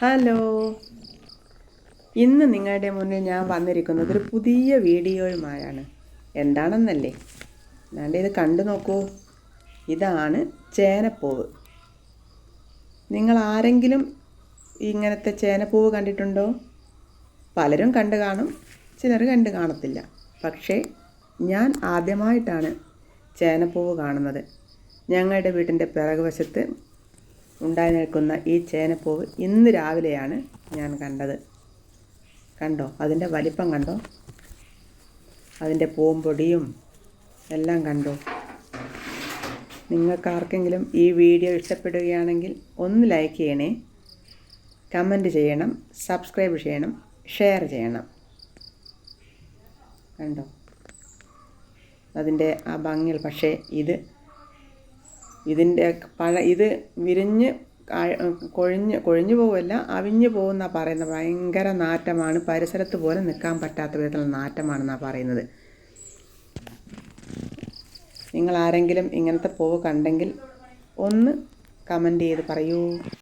Hello ഇന്ന് നിങ്ങളുടെ മുന്നിൽ ഞാൻ വന്നിരിക്കുന്നത് ഒരു പുതിയ വീഡിയോയുമായാണ്. എന്താണെന്നല്ലേ? എന്നാണ്ട് ഇത് കണ്ടു നോക്കൂ. ഇതാണ് ചേനപ്പൂവ്. നിങ്ങൾ ആരെങ്കിലും ഇങ്ങനത്തെ ചേനപ്പൂവ് കണ്ടിട്ടുണ്ടോ? പലരും കണ്ടു കാണും ചിലർ കണ്ടു കാണത്തില്ല. പക്ഷേ ഞാൻ ആദ്യമായിട്ടാണ് ചേനപ്പൂവ് കാണുന്നത്. ഞങ്ങളുടെ വീട്ടിന്റെ പിറകുവശത്ത് ഉണ്ടായി നിൽക്കുന്ന ഈ ചേനപ്പൂവ് ഇന്ന് രാവിലെയാണ് ഞാൻ കണ്ടത്. കണ്ടോ? അതിന്റെ വലിപ്പം കണ്ടോ? അതിന്റെ പൂമ്പൊടിയും എല്ലാം കണ്ടോ? നിങ്ങൾക്കാർക്കെങ്കിലും ഈ വീഡിയോ ഇഷ്ടപ്പെടുകയാണെങ്കിൽ ഒന്ന് ലൈക്ക് ചെയ്യണേ. കമന്റ് ചെയ്യണം സബ്സ്ക്രൈബ് ചെയ്യണം ഷെയർ ചെയ്യണം. കണ്ടോ? അതിന്റെ ആ ഭംഗിയിൽ. പക്ഷേ ഇത് ഇതിന്റെ പഴ ഇത് വിരിഞ്ഞ് കൊഴിഞ്ഞ് കൊഴിഞ്ഞു പോവുമല്ല അവിഞ്ഞു പോകുന്ന പറയുന്നത്. ഭയങ്കര നാറ്റമാണ്. പരിസരത്ത് പോലും നിൽക്കാൻ പറ്റാത്ത വിധത്തിലുള്ള നാറ്റമാണെന്നാണ് പറയുന്നത്. നിങ്ങൾ ആരെങ്കിലും ഇങ്ങനത്തെ പൂവ് കണ്ടെങ്കിൽ ഒന്ന് കമന്റ് ചെയ്ത് പറയൂ.